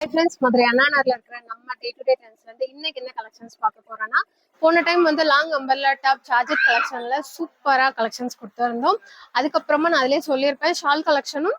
Friends Madurai அண்ணா நகர்ல இருக்கிற நம்ம டே டு டே ட்ரெண்ட்ஸ்ல இருந்து இன்னைக்கு என்ன கலெக்ஷன்ஸ் பார்க்க போறோம்னா போன டைம் வந்து லாங் அம்பர்லா டாப் சார்ஜர் கலெக்ஷன்ல சூப்பரா கலெக்ஷன்ஸ் கொடுத்துருந்தோம். அதுக்கப்புறமா நான் அதிலே சொல்லியிருப்பேன் ஷால் கலெக்ஷனும்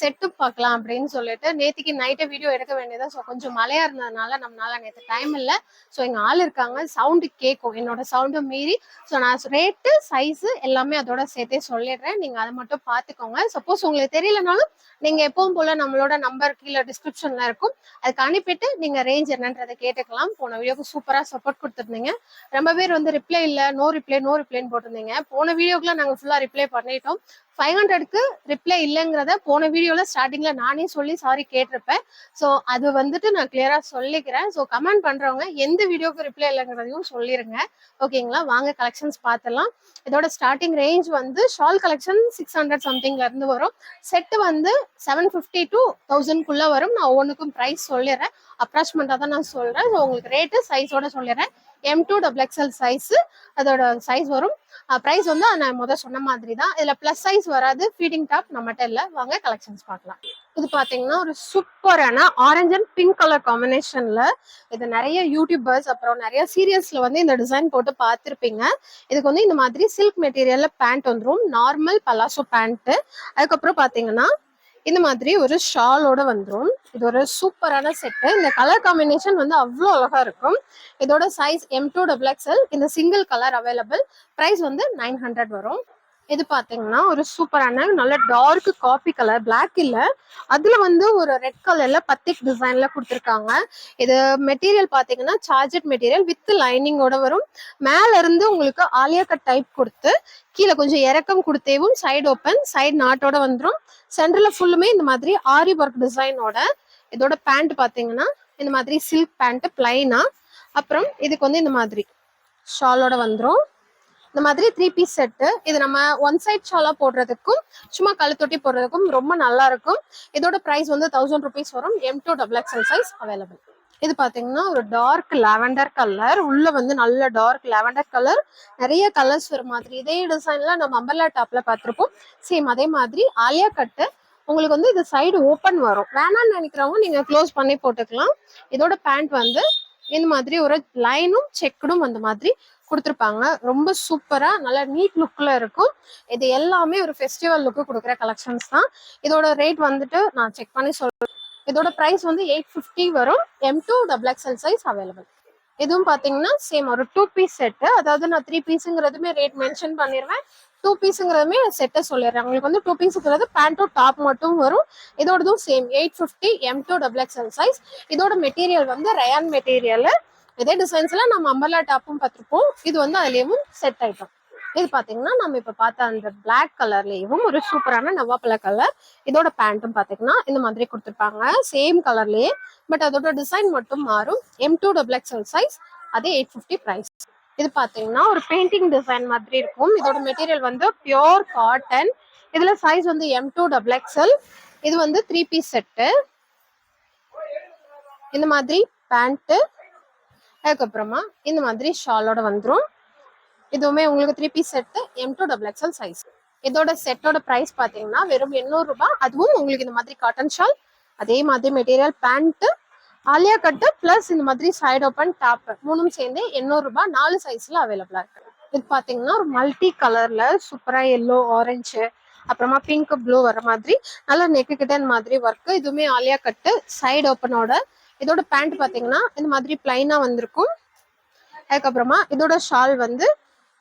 செட்டு பார்க்கலாம் அப்படின்னு சொல்லிட்டு நேத்திக்கு நைட்டே வீடியோ எடுக்க வேண்டியதா ஸோ கொஞ்சம் மழையா இருந்ததுனால நம்மளால நேற்று டைம் இல்லை. ஸோ எங்க ஆள் இருக்காங்க சவுண்டு கேட்கும் என்னோட சவுண்டும் மீறி. ஸோ நான் ரேட்டு சைஸு எல்லாமே அதோட சேர்த்தே சொல்லிடுறேன். நீங்க அதை மட்டும் பார்த்துக்கோங்க. சப்போஸ் உங்களுக்கு தெரியலனாலும் நீங்க எப்பவும் போல நம்மளோட நம்பர் கீழே டிஸ்கிரிப்ஷன்ல இருக்கும். அதுக்கு அனுப்பிட்டு நீங்க ரேஞ்ச் என்னன்றதை கேட்டுக்கலாம். போன வீடியோக்கு சூப்பரா சப்போர்ட் கொடுத்துருந்தீங்க. ரொம்ப பேர் வந்து ரிப்ளை இல்லை நோ ரிப்ளை நோ ரிப்ளைன்னு போட்டிருந்தீங்க. போன வீடியோக்குலாம் நாங்கள் ஃபுல்லாக ரிப்ளை பண்ணிட்டோம். ஃபைவ் ஹண்ட்ரட்க்கு ரிப்ளை இல்லைங்கிறத போன வீடியோவில் ஸ்டார்டிங்கில் நானே சொல்லி சாரி கேட்டிருப்பேன். ஸோ அது வந்துட்டு நான் கிளியராக சொல்லிக்கிறேன். ஸோ கமெண்ட் பண்ணுறவங்க எந்த வீடியோக்கு ரிப்ளை இல்லைங்கிறதையும் சொல்லிடுங்க ஓகேங்களா வாங்க கலெக்ஷன்ஸ் பார்த்துலாம் இதோட ஸ்டார்டிங் ரேஞ்ச் வந்து ஷால் கலெக்ஷன் சிக்ஸ் ஹண்ட்ரட் சம்திங்ல இருந்து வரும். செட்டு வந்து செவன் ஃபிஃப்டி டு தௌசண்ட்குள்ளே வரும். நான் ஒவ்வொன்றுக்கும் ப்ரைஸ் சொல்லிடுறேன். அப்ராச்மெண்ட்டாக தான் நான் சொல்றேன். ஸோ உங்களுக்கு ரேட்டு சைஸோட சொல்லிடுறேன். M to double XL size அதோட சைஸ் வரும். ப்ரைஸ் வந்து நான் முதல் சொன்ன மாதிரி தான். இதுல ப்ளஸ் சைஸ் வராது. ஃபீடிங் டாப் நம்மகிட்ட இல்லை. வாங்க கலெக்ஷன்ஸ் பார்க்கலாம். இது பாத்தீங்கன்னா ஒரு சூப்பரான ஆரஞ்சு அண்ட் பிங்க் கலர் காம்பினேஷனில் இது நிறைய யூடியூபர்ஸ் அப்புறம் நிறைய சீரியல்ஸ்ல வந்து இந்த டிசைன் போட்டு பார்த்துருப்பீங்க. இதுக்கு வந்து இந்த மாதிரி சில்க் மெட்டீரியல்ல பேண்ட் வந்துடும் நார்மல் பலாசோ பேண்ட்டு அதுக்கப்புறம் பாத்தீங்கன்னா இந்த மாதிரி ஒரு ஷாலோட வந்துடும் இது ஒரு சூப்பரான செட்டு இந்த கலர் காம்பினேஷன் வந்து அவ்வளோ அழகா இருக்கும். இதோட size M to double XL இந்த சிங்கிள் கலர் அவைலபிள் ப்ரைஸ் வந்து நைன் ஹண்ட்ரட் வரும். இது பாத்தீங்கன்னா ஒரு சூப்பரான நல்ல டார்க் காபி கலர் பிளாக் இல்ல. அதுல வந்து ஒரு ரெட் கலர்ல பத்திக் டிசைன்ல கொடுத்துருக்காங்க. இது மெட்டீரியல் பாத்தீங்கன்னா சார்ஜட் மெட்டீரியல் வித் லைனிங்கோட வரும். மேல இருந்து உங்களுக்கு ஆலியா கட் டைப் கொடுத்து கீழே கொஞ்சம் இறக்கம் கொடுத்தேவும் சைடு ஓப்பன் சைடு நாட்டோட வந்துடும் சென்டர்ல ஃபுல்லுமே இந்த மாதிரி ஆரி ஒர்க் டிசைனோட இதோட பேண்ட் பாத்தீங்கன்னா இந்த மாதிரி சில்க் பேண்ட் பிளைனா அப்புறம் இதுக்கு வந்து இந்த மாதிரி ஷாலோட வந்துடும் இந்த மாதிரி த்ரீ பீஸ் செட்டு இது நம்ம ஒன் சைட் ஷாலா போடுறதுக்கும் சும்மா கழுத்தொட்டி போடுறதுக்கும் ரொம்ப நல்லா இருக்கும். இதோட ப்ரைஸ் வந்து தௌசண்ட் ருபீஸ் வரும். M to double XL size available இது பாத்தீங்கன்னா ஒரு டார்க் லாவெண்டர் கலர் உள்ள வந்து நல்ல டார்க் லாவெண்டர் கலர் நிறைய கலர்ஸ் வர மாதிரி. இதே டிசைன்ல நம்ம அம்பர்லா டாப்ல பார்த்துருப்போம். சேம் அதே மாதிரி ஆலியா கட்டு உங்களுக்கு வந்து இது சைடு ஓப்பன் வரும். வேணாம்னு நினைக்கிறவங்க நீங்க க்ளோஸ் பண்ணி போட்டுக்கலாம். இதோட பேண்ட் வந்து இந்த மாதிரி ஒரு லைனும் செக்கடும் அந்த மாதிரி கொடுத்துருப்பாங்க. ரொம்ப சூப்பரா நல்லா நீட் லுக்ல இருக்கும். இது எல்லாமே ஒரு ஃபெஸ்டிவல் லுக்கு கொடுக்குற கலெக்ஷன்ஸ் தான். இதோட ரேட் வந்துட்டு நான் செக் பண்ணி சொல்றேன். இதோட ப்ரைஸ் வந்து எயிட் ஃபிஃப்டி வரும். M to double XL size available இதுவும் பாத்தீங்கன்னா சேம் ஒரு டூ பீஸ் செட்டு அதாவது நான் த்ரீ பீஸுங்கிறதுமே ரேட் மென்ஷன் பண்ணிடுவேன் டூ பீஸுங்கிறதுமே செட்டை சொல்லிடுறேன். உங்களுக்கு வந்து டூ பீஸுங்கிறது பேண்ட்டும் டாப் மட்டும் வரும். இதோடதும் same eight fifty M to double XL size இதோட மெட்டீரியல் வந்து ரயான் மெட்டீரியலு இதே டிசைன்ஸ்ல நம்ம அம்பர்லா டாப்பும் பார்த்துருப்போம். இது வந்து அதுலயும் செட் ஆயிட்டோம். இது பாத்தீங்கன்னா நம்ம இப்ப பார்த்த அந்த பிளாக் கலர்லயும் ஒரு சூப்பரான நவாப்பழ கலர் இதோட பேண்ட்டும் பாத்தீங்கன்னா இந்த மாதிரி கொடுத்துருப்பாங்க. சேம் கலர்லயே பட் அதோட டிசைன் மட்டும் மாறும். M to double XL size அதே எயிட் ஃபிஃப்டி ப்ரைஸ் இது பாத்தீங்கன்னா ஒரு பெயிண்டிங் டிசைன் மாதிரி இருக்கும். இதோட மெட்டீரியல் வந்து பியோர் காட்டன் இதுல சைஸ் வந்து எம் டூ டபுள் எக்ஸ்எல் இது வந்து த்ரீ பீஸ் செட்டு இந்த மாதிரி பேண்ட்டு அதுக்கப்புறமா இந்த மாதிரி ஷாலோட வந்துடும் இதுவுமே உங்களுக்கு three piece set M to double XL size இதோட செட்டோட ப்ரைஸ் பார்த்தீங்கன்னா வெறும் எண்ணூறு ரூபாய். அதுவும் உங்களுக்கு இந்த மாதிரி காட்டன் ஷால் அதே மாதிரி material pant Alia cut plus இந்த மாதிரி சைடு ஓப்பன் டாப் மூணும் சேர்ந்து எண்ணூறு ரூபாய் நாலு சைஸ்ல அவைலபிளா இருக்கு. இது பாத்தீங்கன்னா ஒரு மல்டி கலர்ல சூப்பரா எல்லோ ஆரஞ்சு அப்புறமா பிங்க் ப்ளூ வர மாதிரி நல்ல நெக்கு கிட்டன் மாதிரி ஒர்க் இதுவுமே ஆலியா கட்டு சைடு ஓப்பனோட இதோட பேண்ட் பார்த்தீங்கன்னா இந்த மாதிரி பிளைனா வந்திருக்கும். அதுக்கப்புறமா இதோட ஷால் வந்து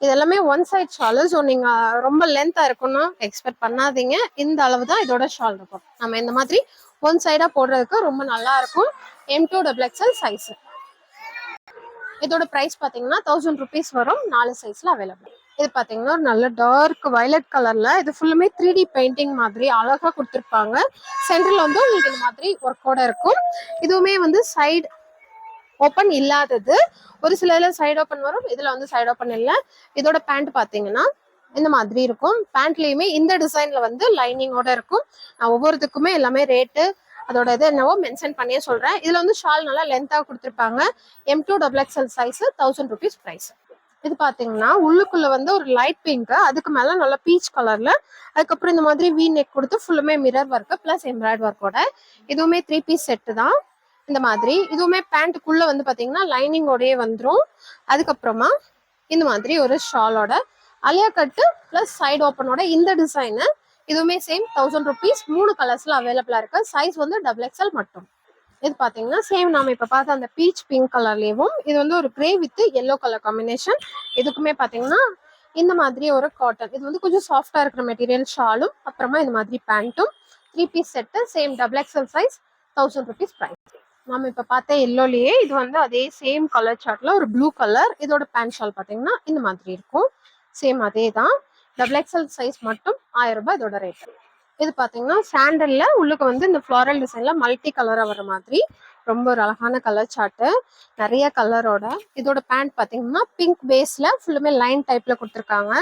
இது எல்லாமே ஒன் சைட் ஷாலு ஸோ நீங்க ரொம்ப லென்த்தா இருக்கும்னு எக்ஸ்பெக்ட் பண்ணாதீங்க. இந்த அளவு தான் இதோட ஷால் இருக்கும். நம்ம இந்த மாதிரி ஒன் சைடா போடுறதுக்கு ரொம்ப நல்லா இருக்கும். M to double XL size இதோட ப்ரைஸ் பார்த்தீங்கன்னா தௌசண்ட் ருபீஸ் வரும். நாலு சைஸ்ல அவைலபிள் இது பாத்தீங்கன்னா ஒரு நல்ல டார்க் வயலட் கலர்ல இது ஃபுல்லுமே த்ரீ டி பெயிண்டிங் மாதிரி அழகா கொடுத்துருப்பாங்க. சென்டர்ல வந்து உங்களுக்கு இந்த மாதிரி ஒர்க்கோட இருக்கும். இதுவுமே வந்து சைடு ஓப்பன் இல்லாதது. ஒரு சில இதுல சைடு ஓப்பன் வரும் இதுல வந்து சைடு ஓப்பன் இல்லை. இதோட பேண்ட் பாத்தீங்கன்னா இந்த மாதிரி இருக்கும். பேண்ட்லயுமே இந்த டிசைன்ல வந்து லைனிங்கோட இருக்கும். நான் ஒவ்வொருத்துக்குமே எல்லாமே ரேட்டு அதோட இது என்னவோ மென்ஷன் பண்ணியே சொல்றேன். இதுல வந்து ஷால் நல்லா லென்த்தா கொடுத்துருப்பாங்க. M to double XL size thousand rupees price இது பாத்தீங்கன்னா உள்ளுக்குள்ள வந்து ஒரு லைட் பிங்க் அதுக்கு மேல நல்ல பீச் கலர்ல அதுக்கப்புறம் இந்த மாதிரி வி நெக் கொடுத்து ஃபுல்லுமே மிரர் ஒர்க் பிளஸ் எம்ப்ராய்ட் ஒர்க்கோட இதுவுமே த்ரீ பீஸ் செட்டு தான். இந்த மாதிரி இதுவுமே பேண்ட்டுக்குள்ள வந்து பாத்தீங்கன்னா லைனிங்கோடயே வந்துரும். அதுக்கப்புறமா இந்த மாதிரி ஒரு ஷாலோட அலியா கட்டு பிளஸ் சைடு ஓப்பனோட இந்த டிசைனு இதுவுமே சேம் தௌசண்ட் ருபீஸ் மூணு கலர்ஸ்ல அவைலபிளா இருக்கு. சைஸ் வந்து டபுள் எக்ஸ்எல் மட்டும். இது பாத்தீங்கன்னா சேம் நாம இப்ப பார்த்த அந்த பீச் பிங்க் கலர்லயும் இது வந்து ஒரு grey with yellow colour combination இதுக்குமே பாத்தீங்கன்னா இந்த மாதிரி ஒரு காட்டன் இது வந்து கொஞ்சம் சாஃப்டா இருக்கிற மெட்டீரியல் ஷாலும் அப்புறமா இந்த மாதிரி பேண்ட்டும் three piece set same double XL size thousand rupees price நாம இப்ப பார்த்த எல்லோலேயே இது வந்து அதே சேம் கலர் சார்ட்ல ஒரு ப்ளூ கலர் இதோட பேண்ட் ஷால் பாத்தீங்கன்னா இந்த மாதிரி இருக்கும். சேம் அதே தான் டபுள் எக்ஸ்எல் சைஸ் மட்டும் ஆயிரம் ரூபாய் இதோட ரேட் இது பாத்தீங்கன்னா சாண்டலில் உள்ளுக்கு வந்து இந்த ஃப்ளாரல் டிசைன்ல மல்டி கலரா வர மாதிரி. ரொம்ப ஒரு அழகான கலர் சார்ட்டு நிறைய கலரோட இதோட பேண்ட் பாத்தீங்கன்னா பிங்க் பேஸ்ல ஃபுல்லுமே லைன் டைப்ல கொடுத்துருக்காங்க.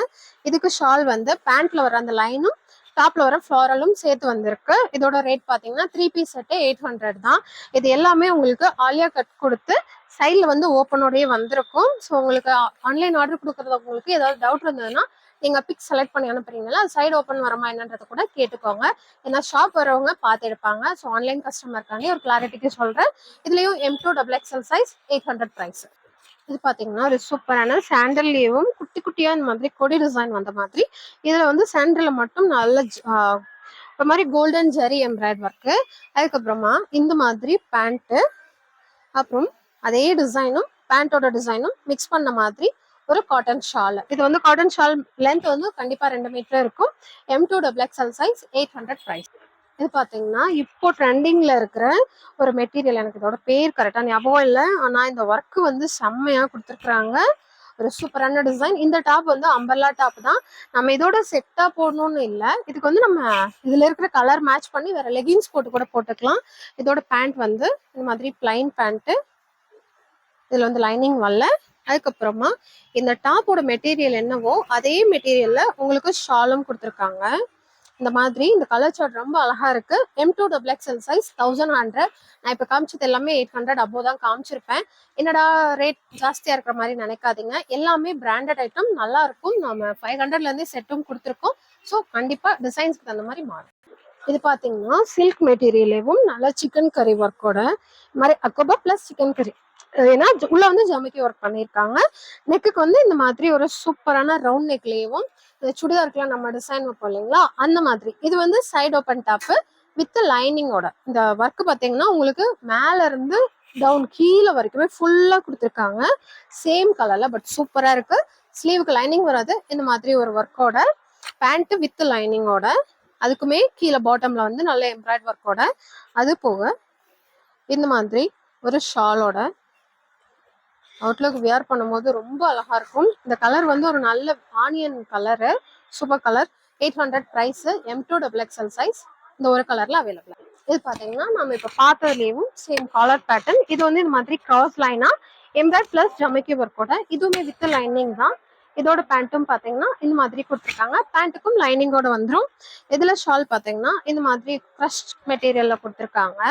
இதுக்கு ஷால் வந்து பேண்ட்டில் வர அந்த லைனும் டாப்ல வர ஃப்ளாரலும் சேர்த்து வந்திருக்கு. இதோட ரேட் பாத்தீங்கன்னா three piece set eight hundred தான். இது எல்லாமே உங்களுக்கு ஆலியா கட் கொடுத்து சைடில் வந்து ஓப்பனோடயே வந்திருக்கும். ஸோ உங்களுக்கு ஆன்லைன் ஆர்டர் கொடுக்குறது உங்களுக்கு ஏதாவது டவுட் இருந்ததுன்னா நீங்கள் பிக் செலக்ட் பண்ணி அனுப்புறீங்களா சைடு ஓப்பன் வரமா என்னன்றத கூட கேட்டுக்கோங்க. ஏன்னா ஷாப் வரவங்க பார்த்து எடுப்பாங்க. ஸோ ஆன்லைன் கஸ்டமருக்காண்டி ஒரு கிளாரிட்டிக்கு சொல்கிறேன் இதுலேயும் M to double XL size eight hundred price இது பார்த்தீங்கன்னா ஒரு சூப்பரான சாண்டல்லையும் குட்டி குட்டியாக இந்த மாதிரி கொடி டிசைன் வந்த மாதிரி. இதில் வந்து சாண்டலில் மட்டும் நல்ல இப்போ மாதிரி கோல்டன் ஜெரி எம்ப்ராய்ட் ஒர்க்கு அதுக்கப்புறமா இந்த மாதிரி பேண்ட்டு அப்புறம் அதே டிசைனும் பேண்ட்டோட டிசைனும் மிக்ஸ் பண்ண மாதிரி ஒரு காட்டன் ஷால் இது வந்து காட்டன் ஷால் லென்த் வந்து கண்டிப்பாக ரெண்டு மீட்டர் இருக்கும். M to double XL size eight hundred price இது பார்த்தீங்கன்னா இப்போ ட்ரெண்டிங்கில் இருக்கிற ஒரு மெட்டீரியல் எனக்கு இதோட பேர் கரெக்டாக ஞாபகம் இல்லை. ஆனால் இந்த ஒர்க்கு வந்து செம்மையாக கொடுத்துருக்குறாங்க. ஒரு சூப்பரான டிசைன் இந்த டாப் வந்து அம்பர்லா டாப் தான். நம்ம இதோட செட்டாக போடணும்னு இல்லை. இதுக்கு வந்து நம்ம இதில் இருக்கிற கலர் மேட்ச் பண்ணி வேற லெகின்ஸ் போட்டு கூட போட்டுக்கலாம். இதோட பேண்ட் வந்து இந்த மாதிரி பிளைன் பேண்ட்டு இதில் வந்து லைனிங் வரல. அதுக்கப்புறமா இந்த டாப்போட மெட்டீரியல் என்னவோ அதே மெட்டீரியல்ல உங்களுக்கு ஷாலும் கொடுத்துருக்காங்க. இந்த மாதிரி இந்த கலர் சார்ட் ரொம்ப அழகா இருக்கு. M to double XL size thousand hundred நான் இப்போ காமிச்சது எல்லாமே எயிட் ஹண்ட்ரட் அபோவ் தான் காமிச்சிருப்பேன். என்னடா ரேட் ஜாஸ்தியா இருக்கிற மாதிரி நினைக்காதீங்க. எல்லாமே பிராண்டட் ஐட்டம் நல்லா இருக்கும். நம்ம ஃபைவ் ஹண்ட்ரட்ல இருந்தே செட்டும் கொடுத்துருக்கோம். ஸோ கண்டிப்பா டிசைன்ஸ்க்கு தகுந்த மாதிரி மாறும். இது பார்த்தீங்கன்னா சில்க் மெட்டீரியலேவும் நல்லா சிக்கன் கறி ஒர்க்கோட மாதிரி அக்கோபா ப்ளஸ் சிக்கன் கறி ஏன்னா உள்ள வந்து ஜமிக்கி ஒர்க் பண்ணியிருக்காங்க நெக்குக்கு வந்து இந்த மாதிரி ஒரு சூப்பரான ரவுண்ட் நெக்லேயும் இந்த சுடிதாருக்குலாம் நம்ம டிசைன் வைப்போம் இல்லைங்களா? அந்த மாதிரி. இது வந்து சைடு ஓப்பன் டாப்பு வித் லைனிங்கோட இந்த ஒர்க் பார்த்தீங்கன்னா உங்களுக்கு மேல இருந்து டவுன் கீழே வரைக்குமே ஃபுல்லா கொடுத்துருக்காங்க. சேம் கலர்ல பட் சூப்பரா இருக்கு. ஸ்லீவுக்கு லைனிங் வராது. இந்த மாதிரி ஒரு ஒர்க்கோட பேண்ட் வித் லைனிங்கோட அதுக்குமே கீழே பாட்டம்ல வந்து நல்ல எம்ப்ராய்ட் ஒர்க்கோட அது போக இந்த மாதிரி ஒரு ஷாலோட அவுட்லுக் வியர் பண்ணும்போது ரொம்ப அழகா இருக்கும். இந்த கலர் வந்து ஒரு நல்ல onion colour super colour eight hundred price M to double XL size இந்த ஒரு கலர்ல அவைலபிள் இது பாத்தீங்கன்னா நம்ம இப்ப பார்த்ததுலயும் சேம் காலர் பேட்டர்ன் இது வந்து இந்த மாதிரி கிராஸ் லைனா எம்ப்ராய்ட் பிளஸ் ஜமிக்கி ஒர்க்கோட இதுவுமே வித் லைனிங் தான். இதோட பேண்ட்டும் பாத்தீங்கன்னா இந்த மாதிரி கொடுத்துருக்காங்க. பேண்ட்டுக்கும் லைனிங்கோட வந்துரும். இதுல ஷால் பாத்தீங்கன்னா இந்த மாதிரி க்ரஷ்ட் மெட்டீரியல்ல கொடுத்துருக்காங்க.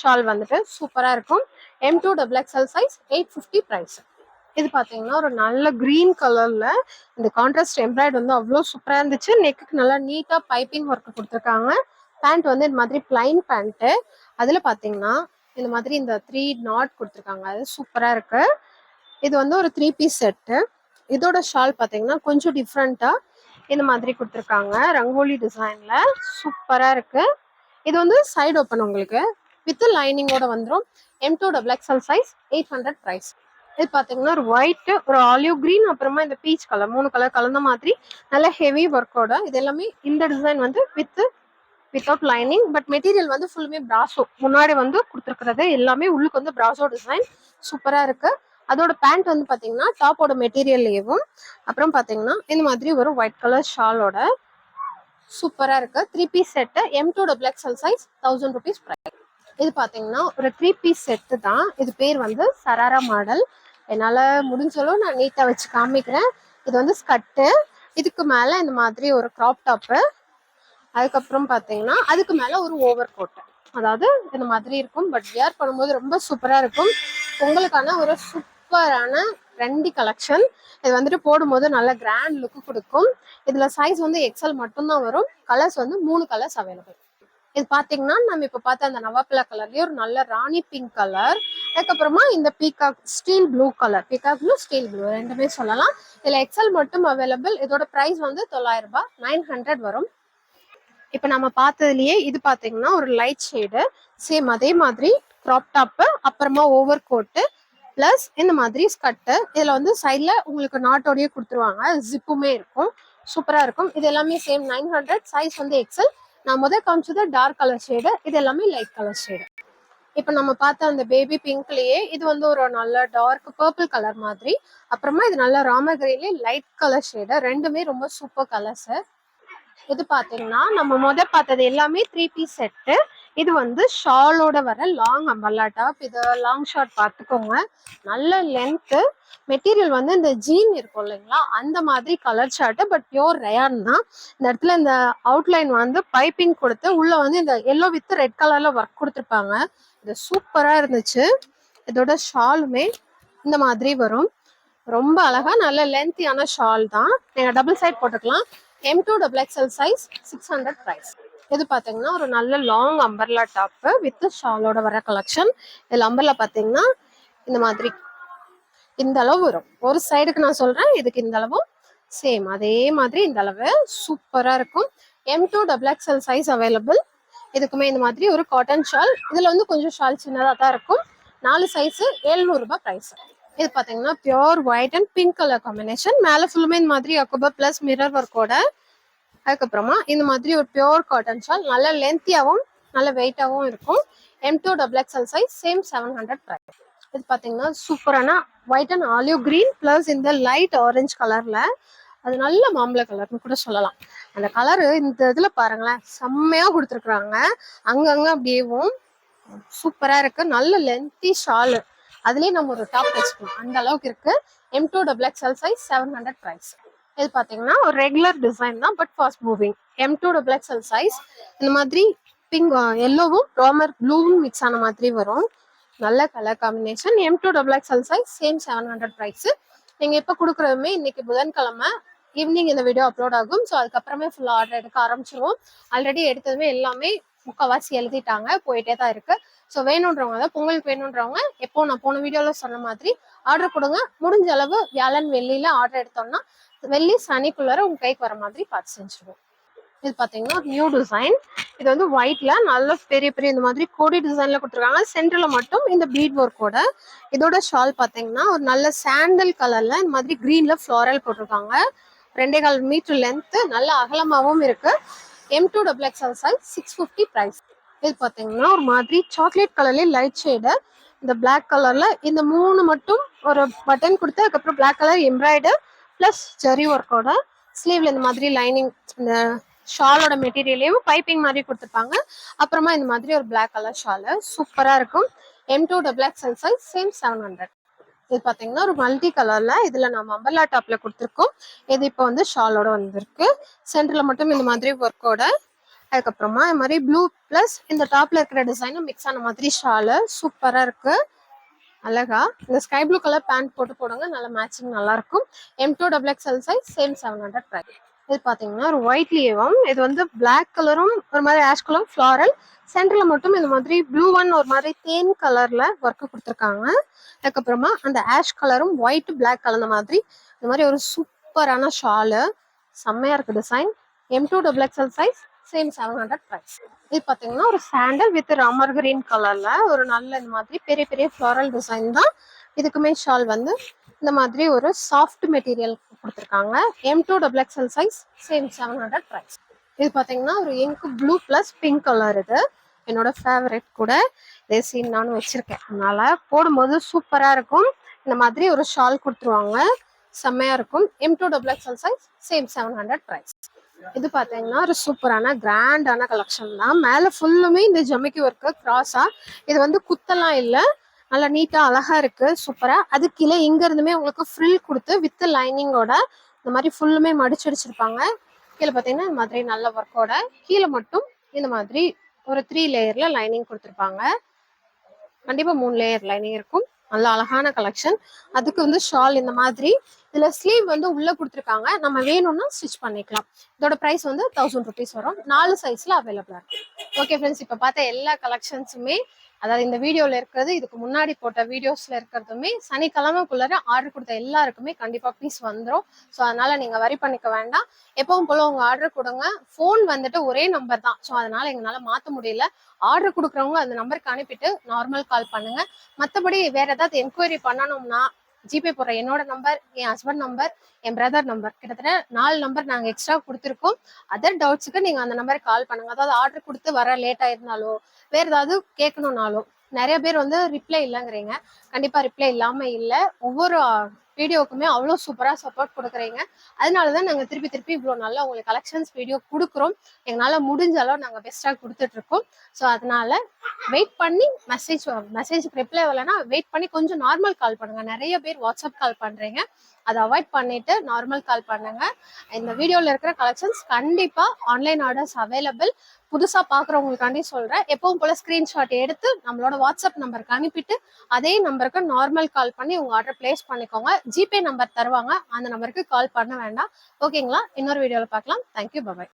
ஷால் வந்துட்டு சூப்பராக இருக்கும். M to double XL size eight fifty price இது பார்த்தீங்கன்னா ஒரு நல்ல கிரீன் கலரில் இந்த கான்ட்ராஸ்ட் எம்ப்ராய்டு வந்து அவ்வளோ சூப்பராக இருந்துச்சு. நெக்குக்கு நல்லா நீட்டாக பைப்பிங் ஒர்க் கொடுத்துருக்காங்க. பேண்ட் வந்து இந்த மாதிரி பிளைன் பேண்ட்டு அதில் பார்த்தீங்கன்னா இந்த மாதிரி இந்த த்ரீ நாட் கொடுத்துருக்காங்க. அது சூப்பராக இருக்கு. இது வந்து ஒரு த்ரீ பீஸ் செட்டு இதோட ஷால் பார்த்தீங்கன்னா கொஞ்சம் டிஃப்ரெண்ட்டாக இந்த மாதிரி கொடுத்துருக்காங்க. ரங்கோலி டிசைனில் சூப்பராக இருக்குது இது வந்து சைடு ஓப்பன் உங்களுக்கு. வித் லைனிங்கோட வந்துரும். M to double XL size eight hundred price இது பாத்தீங்கன்னா ஒரு ஒயிட் ஒரு ஆலிவ் கிரீன் அப்புறமா இந்த பீச் கலர் மூணு கலர் கலந்த மாதிரி நல்ல ஹெவி ஒர்க்கோட இது எல்லாமே இந்த டிசைன் வந்து with without lining but material வந்து ஃபுல்லுமே பிராசோ முன்னாடி வந்து கொடுத்துருக்கிறது எல்லாமே உள்ளுக்கு வந்து பிராசோ டிசைன் சூப்பரா இருக்கு. அதோட பேண்ட் வந்து பாத்தீங்கன்னா டாப்போட மெட்டீரியல்லையும் அப்புறம் பாத்தீங்கன்னா இந்த மாதிரி ஒரு ஒயிட் கலர் ஷாலோட சூப்பரா இருக்கு. Three piece set M to double XL size thousand rupees price இது பார்த்தீங்கன்னா ஒரு த்ரீ பீஸ் செட்டு தான். இது பேர் வந்து சராரா மாடல். என்னால் முடிஞ்சளவு நான் நீட்டாக வச்சு காமிக்கிறேன். இது வந்து ஸ்கட்டு. இதுக்கு மேலே இந்த மாதிரி ஒரு க்ராப் டாப்பு அதுக்கப்புறம் பார்த்தீங்கன்னா அதுக்கு மேலே ஒரு ஓவர் கோட்டு அதாவது இந்த மாதிரி இருக்கும். பட் வியர் பண்ணும்போது ரொம்ப சூப்பராக இருக்கும். உங்களுக்கான ஒரு சூப்பரான ரெண்டி கலெக்ஷன் இது வந்துட்டு போடும்போது நல்ல கிராண்ட் லுக்கு கொடுக்கும். இதில் சைஸ் வந்து எக்ஸல் மட்டும்தான் வரும். கலர்ஸ் வந்து மூணு கலர்ஸ் அவைலபிள் இது பாத்தீங்கன்னா நம்ம இப்ப பார்த்த அந்த நவாப்பிளா கலர்லயே ஒரு நல்ல ராணி பிங்க் கலர் அதுக்கப்புறமா இந்த peacock steel blue colour peacock blue steel blue ரெண்டுமே சொல்லலாம். இதுல எக்ஸல் மட்டும் அவைலபிள் இதோட பிரைஸ் வந்து தொள்ளாயிரம் ரூபாய். நைன் ஹண்ட்ரட் வரும். இப்ப நம்ம பார்த்ததுலயே இது பாத்தீங்கன்னா ஒரு லைட் ஷேடு சேம் அதே மாதிரி கிராப் டாப்பு அப்புறமா ஓவர் கோட்டு பிளஸ் இந்த மாதிரி ஸ்கர்ட்டு இதுல வந்து சைட்ல உங்களுக்கு நாட்டோடயே கொடுத்துருவாங்க. ஜிப்புமே இருக்கும். சூப்பரா இருக்கும். இது எல்லாமே சேம் நைன் ஹண்ட்ரட் சைஸ் வந்து எக்ஸல் நான் முதல் காமிச்சது டார்க் கலர் ஷேடு இது எல்லாமே லைட் கலர் ஷேடு இப்போ நம்ம பார்த்த அந்த பேபி பிங்க்லயே இது வந்து ஒரு நல்ல டார்க் பர்பிள் கலர் மாதிரி. அப்புறமா இது நல்ல ராமர் கிரேலே லைட் கலர் ஷேடு ரெண்டுமே ரொம்ப சூப்பர் கலர்ஸ் இது பாத்தீங்கன்னா நம்ம முத பார்த்தது எல்லாமே த்ரீ பீஸ் செட்டு இது வந்து ஷாலோட வர லாங் அம்பல்லா டாப் இது லாங் ஷார்ட் பார்த்துக்கோங்க நல்ல லென்த்து மெட்டீரியல் வந்து இந்த ஜீன் இருக்கும் இல்லைங்களா? அந்த மாதிரி colour short but pure rayon தான். இந்த இடத்துல இந்த அவுட்லைன் வந்து பைப்பிங் கொடுத்து உள்ள வந்து இந்த எல்லோ வித் ரெட் கலர்ல ஒர்க் கொடுத்துருப்பாங்க. இது சூப்பரா இருந்துச்சு. இதோட ஷாலுமே இந்த மாதிரி வரும். ரொம்ப அழகா நல்ல லென்த்தியான ஷால் தான். நீங்கள் டபுள் சைட் போட்டுக்கலாம். M to double XL size six hundred price இது பாத்தீங்கன்னா ஒரு நல்ல லாங் அம்பர்லா டாப்பு வித் ஷாலோட வர கலெக்ஷன் இதில் அம்பர்லா பாத்தீங்கன்னா இந்த மாதிரி இந்த அளவு வரும். ஒரு சைடுக்கு நான் சொல்றேன் இதுக்கு இந்த அளவும் சேம் அதே மாதிரி இந்த அளவு சூப்பராக இருக்கும். M to double XL size available இதுக்குமே இந்த மாதிரி ஒரு காட்டன் ஷால் இதுல வந்து கொஞ்சம் ஷால் சின்னதாக தான் இருக்கும். நாலு சைஸு எழுநூறு ரூபாய் பிரைஸ் இது பார்த்தீங்கன்னா pure white and pink colour combination மேல ஃபுல்லுமே இந்த மாதிரி அக்குபா ப்ளஸ் மிரர் ஒர்க்கோட அதுக்கப்புறமா இந்த மாதிரி ஒரு பியோர் காட்டன் ஷால் நல்ல லென்த்தியாகவும் நல்ல வெயிட்டாகவும் இருக்கும். M to double XL size same seven hundred price இது பார்த்தீங்கன்னா சூப்பரான white and olive green plus இந்த லைட் ஆரஞ்சு கலரில் அது நல்ல மாம்பழ கலர்னு கூட சொல்லலாம். அந்த கலரு இந்த இதில் பாருங்களேன் செம்மையாக கொடுத்துருக்குறாங்க. அங்கங்க அப்படியேவும் சூப்பராக இருக்கு. நல்ல லென்த்தி ஷாலு அதுலேயே நம்ம ஒரு டாப் வச்சுக்கலாம். அந்த அளவுக்கு இருக்கு. M to double XL size seven hundred price இது பார்த்தீங்கன்னா ஒரு ரெகுலர் டிசைன் தான் but fast moving M to double XL size இந்த மாதிரி பிங்க் எல்லோவும் ரோமர் ப்ளூவும் மிக்ஸ் ஆன மாதிரி வரும். நல்ல colour combination M to double XL size same seven hundred price நீங்கள் இப்போ கொடுக்குறதுமே இன்னைக்கு புதன்கிழமை. ஈவினிங் இந்த வீடியோ அப்லோட் ஆகும். ஸோ அதுக்கப்புறமே ஃபுல்லாக ஆர்டர் எடுக்க ஆரம்பிச்சிருவோம். ஆல்ரெடி எடுத்ததுமே எல்லாமே முக்கால்வாசி எழுதிட்டாங்க. போயிட்டே தான் இருக்கு. ஸோ வேணுன்றவங்க தான் பொங்கலுக்கு வேணுன்றவங்க எப்போ நான் போன வீடியோவில் சொன்ன மாதிரி ஆர்டர் கொடுங்க. முடிஞ்ச அளவு வியாழன் வெள்ளியில ஆர்டர் எடுத்தோம்னா வெள்ளி சனிக்குள்ளார உங்க கைக்கு வர மாதிரி பார்த்து செஞ்சுருவோம். இது பாத்தீங்கன்னா நியூ டிசைன் இது வந்து ஒயிட்ல நல்ல பெரிய பெரிய இந்த மாதிரி கோடி டிசைன்ல கொடுத்துருக்காங்க. சென்டர்ல மட்டும் இந்த பீட் ஒர்க்கோட இதோட ஷால் பாத்தீங்கன்னா ஒரு நல்ல சாண்டல் கலர்ல இந்த மாதிரி கிரீன்ல ஃபிளாரல் போட்டிருக்காங்க. ரெண்டே கால் மீட்டர் லென்த் நல்ல அகலமாகவும் இருக்கு. M to double XL size six fifty price இது பாத்தீங்கன்னா ஒரு மாதிரி சாக்லேட் கலர்ல லைட் ஷேடு இந்த பிளாக் கலர்ல இந்த மூணு மட்டும் ஒரு பட்டன் கொடுத்து அதுக்கப்புறம் black colour embroider plus zari ஒர்க்கோட ஸ்லீவ்ல இந்த மாதிரி லைனிங் இந்த ஷாலோட மெட்டீரியலையும் பைப்பிங் மாதிரி கொடுத்துருப்பாங்க. அப்புறமா இந்த மாதிரி ஒரு பிளாக் கலர் ஷாலு சூப்பராக இருக்கும். M to double XL size same seven hundred இது பார்த்தீங்கன்னா ஒரு மல்டி கலர்ல இதுல நம்ம அம்பர்லா டாப்ல கொடுத்துருக்கோம். இது இப்போ வந்து ஷாலோட வந்திருக்கு. சென்டர்ல மட்டும் இந்த மாதிரி ஒர்க்கோட அதுக்கப்புறமா இந்த மாதிரி ப்ளூ பிளஸ் இந்த டாப்ல இருக்கிற டிசைனும் மிக்ஸ் ஆன மாதிரி ஷாலு சூப்பரா இருக்கு. அழகா. இந்த ஸ்கை ப்ளூ கலர் பேண்ட் போட்டு போடுங்க. நல்ல மேட்சிங் நல்லா இருக்கும் M to double XL size same seven hundred price இது பாத்தீங்கன்னா ஒரு ஒயிட்லயும் இது வந்து பிளாக் கலரும் ஒரு மாதிரி ஆஷ் கலரும் ஃப்ளாரல் சென்டர்ல மட்டும் இந்த மாதிரி ப்ளூ ஒன் ஒரு மாதிரி தேன் கலர்ல ஒர்க் கொடுத்துருக்காங்க. அதுக்கப்புறமா அந்த ஆஷ் கலரும் ஒயிட் பிளாக் கலந்த மாதிரி இந்த மாதிரி ஒரு சூப்பரான ஷாலு செம்மையா இருக்கு design M to double XL size same seven hundred price இது பார்த்தீங்கன்னா ஒரு சாண்டல் வித் ராமர் கிரீன் கலரில் ஒரு நல்ல இந்த மாதிரி பெரிய பெரிய ஃப்ளாரல் டிசைன் தான். இதுக்குமே ஷால் வந்து இந்த மாதிரி ஒரு சாஃப்ட் மெட்டீரியல் கொடுத்துருக்காங்க. M to double XL size same seven hundred price இது பார்த்தீங்கன்னா ஒரு ink blue plus pink colour இது. என்னோட ஃபேவரட் கூட. இதே சீன் நானும் வச்சுருக்கேன். அதனால் போடும்போது சூப்பராக இருக்கும். இந்த மாதிரி ஒரு ஷால் கொடுத்துருவாங்க. செம்மையாக இருக்கும். M to double XL size same seven hundred price இது பார்த்தீங்கன்னா ஒரு சூப்பரான கிராண்டான கலெக்ஷன் தான். மேலே ஃபுல்லுமே இந்த ஜமிக்கி ஒர்க்கு கிராஸா இது வந்து குத்தெல்லாம் இல்லை. நல்லா நீட்டா அழகா இருக்கு. சூப்பரா அது கீழே இங்க இருந்துமே உங்களுக்கு ஃப்ரில் கொடுத்து வித் லைனிங்கோட இந்த மாதிரி ஃபுல்லுமே மடிச்சடிச்சிருப்பாங்க கீழே பார்த்தீங்கன்னா இந்த மாதிரி நல்ல ஒர்க்கோட கீழே மட்டும் இந்த மாதிரி ஒரு த்ரீ லேயர்ல லைனிங் கொடுத்துருப்பாங்க. கண்டிப்பா மூணு லேயர் லைனிங் இருக்கும். நல்ல அழகான கலெக்ஷன் அதுக்கு வந்து ஷால் இந்த மாதிரி. இதுல ஸ்லீவ் வந்து உள்ள கொடுத்துருக்காங்க. நம்ம வேணும்னா ஸ்டிச் பண்ணிக்கலாம். இதோட பிரைஸ் வந்து தௌசண்ட் ருபீஸ் வரும். நாலு சைஸ்ல அவைலபிளா இருக்கு. ஓகே ஃப்ரெண்ட்ஸ் இப்போ பார்த்த எல்லா கலெக்ஷன்ஸுமே அதாவது இந்த வீடியோல இருக்கிறது இதுக்கு முன்னாடி போட்ட வீடியோஸ்ல இருக்கிறதுமே சனிக்கிழமைக்குள்ளார ஆர்டர் கொடுத்த எல்லாருக்குமே கண்டிப்பா பீஸ் வந்துடும் ஸோ அதனால நீங்க வரி பண்ணிக்க வேண்டாம். எப்பவும் போல உங்க ஆர்டர் கொடுங்க. ஃபோன் வந்துட்டு ஒரே நம்பர் தான். ஸோ அதனால எங்களால மாத்த முடியல. ஆர்டர் கொடுக்குறவங்க அந்த நம்பருக்கு அனுப்பிட்டு நார்மல் கால் பண்ணுங்க. மற்றபடி வேற ஏதாவது என்கொயரி பண்ணணும்னா ஜிபே போடுறேன். என்னோட நம்பர் என் ஹஸ்பண்ட் நம்பர் என் பிரதர் நம்பர் கிட்டத்தட்ட நாலு நம்பர் நாங்கள் எக்ஸ்ட்ரா கொடுத்துருக்கோம். அதர் டவுட்ஸுக்கு நீங்கள் அந்த நம்பருக்கு கால் பண்ணுங்க. அதாவது ஆர்டர் கொடுத்து வர லேட் ஆயிருந்தாலோ வேற ஏதாவது கேட்கணுன்னாலும் நிறைய பேர் வந்து ரிப்ளை இல்லைங்கிறீங்க. கண்டிப்பாக ரிப்ளை இல்லாமல் இல்லை. ஒவ்வொரு வீடியோக்குமே அவ்வளோ சூப்பராக சப்போர்ட் கொடுக்குறீங்க. அதனால தான் நாங்கள் திருப்பி திருப்பி இவ்வளோ நல்லா உங்களுக்கு கலெக்ஷன்ஸ் வீடியோ கொடுக்குறோம். எங்களால் முடிஞ்ச அளவு நாங்கள் பெஸ்ட்டாக கொடுத்துட்ருக்கோம். ஸோ அதனால வெயிட் பண்ணி மெசேஜ் மெசேஜுக்கு ரிப்ளை வரலன்னா வெயிட் பண்ணி கொஞ்சம் நார்மல் கால் பண்ணுங்கள் நிறைய பேர் வாட்ஸ்அப் கால் பண்ணுறீங்க அதை அவாய்ட் பண்ணிட்டு நார்மல் கால் பண்ணுங்க. இந்த வீடியோவில் இருக்கிற கலெக்ஷன்ஸ் கண்டிப்பாக ஆன்லைன் ஆர்டர்ஸ் அவைலபிள் புதுசாக பார்க்குறவங்களுக்காண்டி சொல்கிறேன் எப்பவும் போல் ஸ்க்ரீன்ஷாட் எடுத்து நம்மளோட வாட்ஸ்அப் நம்பருக்கு அனுப்பிட்டு அதே நம்பருக்கு நார்மல் கால் பண்ணி உங்கள் ஆர்டர் பிளேஸ் பண்ணிக்கோங்க. ஜிபே நம்பர் தருவாங்க. அந்த நம்பருக்கு கால் பண்ண வேண்டாம். ஓகேங்களா இன்னொரு வீடியோவில் பார்க்கலாம். Thank you bye bye